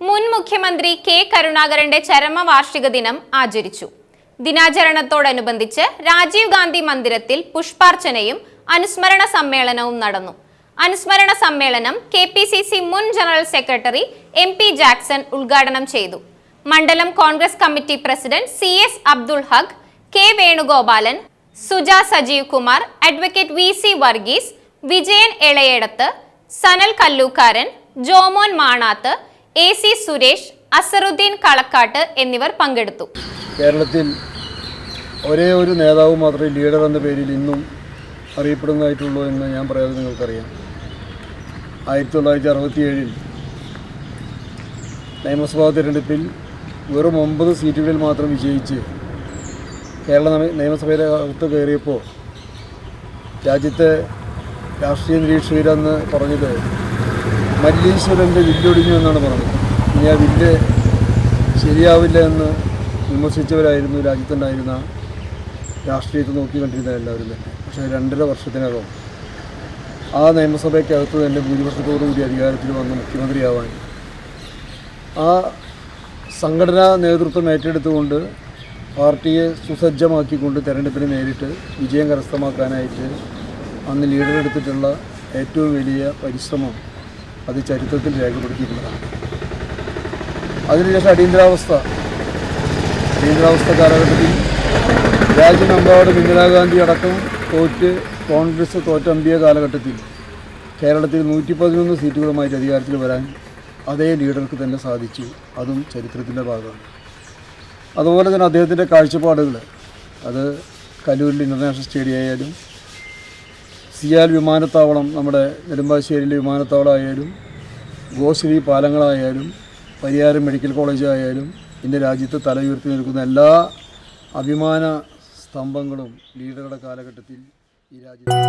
മുൻ മുഖ്യമന്ത്രി കെ കരുണാകരന്റെ ചരമവാർഷിക ദിനം ആചരിച്ചു. ദിനാചരണത്തോടനുബന്ധിച്ച് രാജീവ് ഗാന്ധി മന്ദിരത്തിൽ പുഷ്പാർച്ചനയും അനുസ്മരണ സമ്മേളനവും നടന്നു. അനുസ്മരണ സമ്മേളനം കെ പി സി സി മുൻ general secretary M P Jackson ഉദ്ഘാടനം ചെയ്തു. മണ്ഡലം Congress committee president C S Abdul Haq K Venugopalan Suja Sajeev Kumar advocate V C Varghese Vijayan Elayedath Sanal Kallookkaran Jomon Manath A C Suresh Azharuddin Kalakkad എന്നിവർ പങ്കെടുത്തു. കേരളത്തിൽ ഒരേ ഒരു നേതാവ് മാത്രമേ ലീഡർ എന്ന പേരിൽ ഇന്നും അറിയപ്പെടുന്നതായിട്ടുള്ളൂ എന്ന് ഞാൻ പറയാതെ നിങ്ങൾക്കറിയാം. ആയിരത്തി തൊള്ളായിരത്തി അറുപത്തിയേഴിൽ നിയമസഭാ തിരഞ്ഞെടുപ്പിൽ വെറും ഒമ്പത് സീറ്റുകളിൽ മാത്രം വിജയിച്ച് കേരള നിയമസഭയിലെ അകത്ത് കയറിയപ്പോൾ രാജ്യത്തെ രാഷ്ട്രീയ നിരീക്ഷകരെന്ന് പറഞ്ഞത് മല്ലീശ്വരന്റെ വില്ലൊടിഞ്ഞു എന്നാണ് പറഞ്ഞത്. ഇനി ആ വില്ല് ശരിയാവില്ല എന്ന് വിമർശിച്ചവരായിരുന്നു രാജ്യത്തുണ്ടായിരുന്ന രാഷ്ട്രീയത്തെ നോക്കി കണ്ടിരുന്ന എല്ലാവരും തന്നെ. പക്ഷേ രണ്ടര വർഷത്തിനകം ആ നിയമസഭയ്ക്കകത്ത് തന്നെ ഭൂരിപക്ഷത്തോടുകൂടി അധികാരത്തിൽ വന്ന മുഖ്യമന്ത്രിയാവാൻ ആ സംഘടനാ നേതൃത്വം ഏറ്റെടുത്തുകൊണ്ട് പാർട്ടിയെ സുസജ്ജമാക്കിക്കൊണ്ട് തെരഞ്ഞെടുപ്പിനെ നേരിട്ട് വിജയം കരസ്ഥമാക്കാനായിട്ട് അന്ന് ലീഡറെടുത്തിട്ടുള്ള ഏറ്റവും വലിയ പരിശ്രമം അത് ചരിത്രത്തിൽ രേഖപ്പെടുത്തിയിട്ടുള്ളതാണ്. അതിനുശേഷം അടിയന്തരാവസ്ഥ. അടിയന്തരാവസ്ഥ കാലഘട്ടത്തിൽ രാജ്യമെമ്പാടും ഇന്ദിരാഗാന്ധി അടക്കം തോറ്റ് കോൺഗ്രസ് തോറ്റമ്പിയ കാലഘട്ടത്തിൽ കേരളത്തിൽ നൂറ്റി പതിനൊന്ന് സീറ്റുകളുമായിട്ട് അധികാരത്തിൽ വരാൻ അതേ ലീഡർക്ക് തന്നെ സാധിച്ചു. അതും ചരിത്രത്തിന്റെ ഭാഗമാണ്. അതുപോലെ തന്നെ അദ്ദേഹത്തിന്റെ കാഴ്ചപ്പാടുകൾ. അത് കലൂരിൽ ഇന്റർനാഷണൽ സ്റ്റേഡിയം ആയാലും സിയാൽ വിമാനത്താവളം നമ്മുടെ നെടുമ്പാശ്ശേരിയിലെ വിമാനത്താവളം ആയാലും ഗോശ്രീ പാലങ്ങളായാലും പരിയാരം മെഡിക്കൽ കോളേജ് ആയാലും ഇന്ന് രാജ്യത്ത് തല ഉയർത്തി നിൽക്കുന്ന എല്ലാ അഭിമാന സ്തംഭങ്ങളും ലീഡറുടെ കാലഘട്ടത്തിൽ ഈ രാജ്യത്ത്